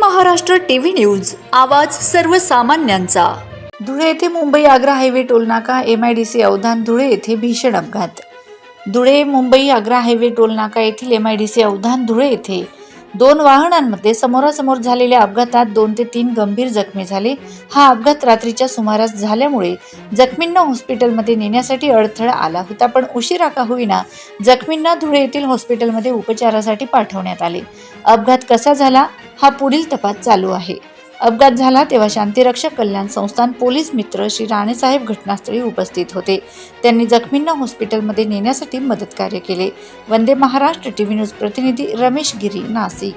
Maharashtra TV news आवाज सर्वसामान्यांचा. धुळे येथे Mumbai Agra highway टोलनाका M I D C Avdhan Dhule येथे भीषण अपघात. धुळे मुंबई आग्रा हायवे टोलनाका येथील M I D C Avdhan Dhule येथे दोन वाहनांमध्ये समोरासमोर झालेल्या अपघातात दोन ते तीन गंभीर जखमी झाले. हा अपघात रात्रीच्या सुमारास झाल्यामुळे जखमींना हॉस्पिटलमध्ये नेण्यासाठी अडथळा आला होता पण उशिरा का होईना जखमींना धुळे येथील हॉस्पिटलमध्ये उपचारासाठी पाठवण्यात आले. अपघात कसा झाला? हा पुढील तपास चालू आहे. अपघात झाला तेव्हा शांतिरक्षक कल्याण संस्थान पोलीस मित्र श्री राणेसाहेब घटनास्थळी उपस्थित होते. त्यांनी जखमींना हॉस्पिटलमध्ये नेण्यासाठी मदत कार्य केले. वंदे महाराष्ट्र टीव्ही न्यूज प्रतिनिधी रमेश गिरी नाशिक.